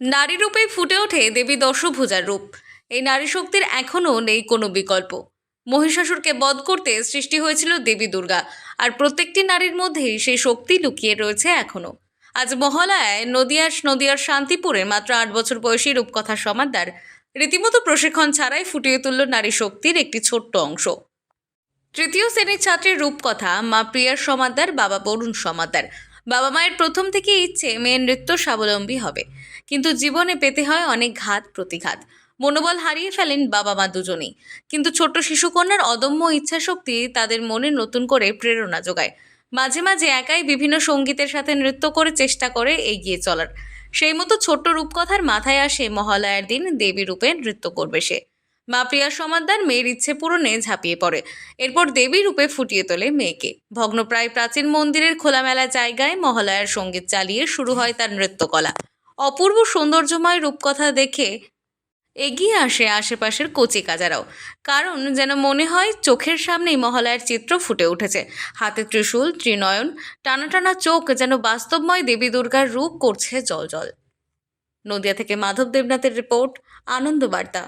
নারী রূপেই ফুটে ওঠে দেবী দশভুজার রূপ। এই নারী শক্তির এখনও নেই কোনো বিকল্প। মহিষাসুরকে বধ করতে সৃষ্টি হয়েছিল দেবী দুর্গা, আর প্রত্যেকটি নারীর মধ্যেই সেই শক্তি লুকিয়ে রয়েছে এখনও। আজ মহালয়ায় নদিয়ার নদিয়ার শান্তিপুরে মাত্র আট বছর বয়সী রূপকথা সমাদার রীতিমতো প্রশিক্ষণ ছাড়াই ফুটিয়ে তুলল নারী শক্তির একটি ছোট্ট অংশ। তৃতীয় শ্রেণির ছাত্রীর রূপকথা মা প্রিয়ার সমাদার, বাবা বরুণ সমাদার। বাবা মায়ের প্রথম থেকে ইচ্ছে মেয়ে নৃত্য স্বাবলম্বী হবে। কিন্তু জীবনে পেতে হয় অনেক ঘাত, প্রতিঘাত। মনোবল হারিয়ে ফেলেন বাবা মা দুজনেই। কিন্তু ছোট্ট শিশুকন্যার অদম্য ইচ্ছাশক্তি তাদের মনে নতুন করে প্রেরণা যোগায়। মাঝে মাঝে একাই বিভিন্ন সঙ্গীতের সাথে নৃত্য করে চেষ্টা করে এগিয়ে চলার। সেই মতো ছোট্ট রূপকথার মাথায় আসে মহালয়ার দিন দেবী রূপে নৃত্য করবে সে। মা প্রিয়া সমাদ্দার মেয়ের ইচ্ছে পূরণে ঝাঁপিয়ে পড়ে। এরপর দেবী রূপে ফুটিয়ে তোলে মেয়েকে। ভগ্নপ্রায় প্রাচীন মন্দিরের খোলামেলা জায়গায় মহালয়ার সংগীত চালিয়ে শুরু হয় তার নৃত্যকলা। অপূর্ব সৌন্দর্যময় রূপকথা দেখে এগিয়ে আসে আশেপাশের কচি কাজারাও। কারণ যেন মনে হয় চোখের সামনেই মহালয়ার চিত্র ফুটে উঠেছে। হাতে ত্রিশূল, ত্রিনয়ন, টানা টানা চোখ যেন বাস্তবময় দেবী দুর্গার রূপ করছে জল জল। নদিয়া থেকে মাধব দেবনাথের রিপোর্ট, আনন্দ বার্তা।